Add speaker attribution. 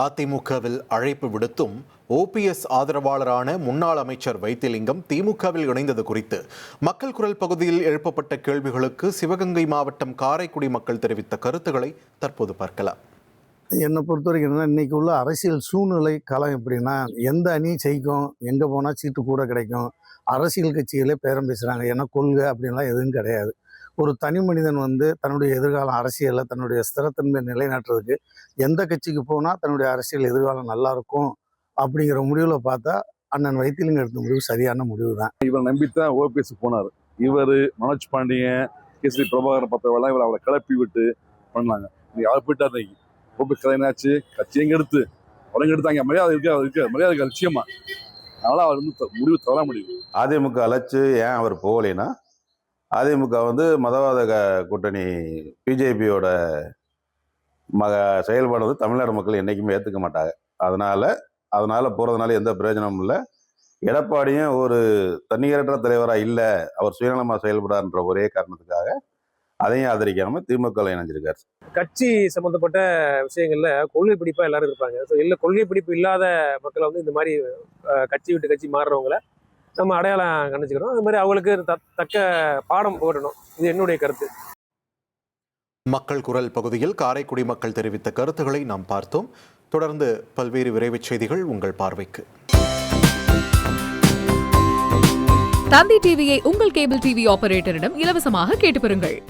Speaker 1: அதிமுகவில் அழைப்பு விடுத்தும் ஓபிஎஸ் ஆதரவாளரான முன்னாள் அமைச்சர் வைத்திலிங்கம் திமுகவில் இணைந்தது குறித்து. மக்கள் குரல் பகுதியில் எழுப்பப்பட்ட கேள்விகளுக்கு சிவகங்கை மாவட்டம் காரைக்குடி மக்கள் தெரிவித்த கருத்துக்களை தற்போது பார்க்கலாம்.
Speaker 2: என்னை பொறுத்த வரைக்கும் என்னன்னா இன்னைக்கு உள்ள அரசியல் சூழ்நிலை காலம் எப்படின்னா எந்த அணி ஜெயிக்கும் எங்கே போனால் சீட்டு கூட கிடைக்கும் அரசியல் கட்சிகளே பேரம் பேசுகிறாங்க ஏன்னா கொள்கை அப்படின்லாம் எதுவும் கிடையாது. ஒரு தனி மனிதன் வந்து தன்னுடைய எதிர்காலம் அரசியலில் தன்னுடைய ஸ்திரத்தன்மையை நிலைநாட்டுறதுக்கு எந்த கட்சிக்கு போனால் தன்னுடைய அரசியல் எதிர்காலம் நல்லா இருக்கும் அப்படிங்கிற முடிவில் பார்த்தா அண்ணன் வைத்திலிங்க எடுத்த முடிவு சரியான முடிவு தான்
Speaker 3: இவரை நம்பித்தான் ஓபிஎஸ் போனார். இவர் மனோஜ் பாண்டியன் கேசரி பிரபாகரன் பத்திரவெல்லாம் இவர் அவரை கிளப்பி விட்டு பண்ணாங்க. நீ அவர் போயிட்டா இன்னைக்கு. ஓபிஎஸ் கதை என்னாச்சு? கட்சி எங்க எடுத்து? உலகம் எடுத்தாங்க. மரியாதை இருக்கு அவர் இருக்கு மரியாதை நிச்சயமா அதனால அவர் வந்து முடிவு தவற முடியும்
Speaker 4: அதிமுக அழைச்சு ஏன் அவர் போகலைன்னா அதிமுக வந்து மதவாத க- கூட்டணி பிஜேபியோட மக செயல்பாடு வந்து தமிழ்நாடு மக்கள் என்றைக்குமே ஏற்றுக்க மாட்டாங்க. அதனால் அதனால் போகிறதுனால எந்த பிரயோஜனமும் இல்லை. எடப்பாடியும் ஒரு தன்னிகரற்ற தலைவராக இல்லை அவர் சுயநலமாக செயல்படான்ற ஒரே காரணத்துக்காக அதையும் ஆதரிக்காமல் திமுக இணைஞ்சிருக்காரு.
Speaker 5: கட்சி சம்மந்தப்பட்ட விஷயங்கள்ல கொள்கை பிடிப்பாக எல்லாரும் இருப்பாங்க. ஸோ இல்லை கொள்கை பிடிப்பு இல்லாத மக்களை வந்து இந்த மாதிரி கட்சி விட்டு கட்சி மாறுறவங்கள நம்ம அடையாளம் கணிச்சுக்கிறோம் அது மாதிரி அவங்களுக்கு த- தக்க பாடம் போடணும் இது என்னுடைய கருத்து.
Speaker 1: மக்கள் குரல் பகுதியில் காரைக்குடி மக்கள் தெரிவித்த கருத்துக்களை நாம் பார்த்தோம். தொடர்ந்து பல்வேறு விரைவுச் செய்திகள் உங்கள் பார்வைக்கு.
Speaker 6: தந்தி டிவியை உங்கள் கேபிள் டிவி ஆபரேட்டரிடம் இலவசமாக கேட்டு பெறுங்கள்.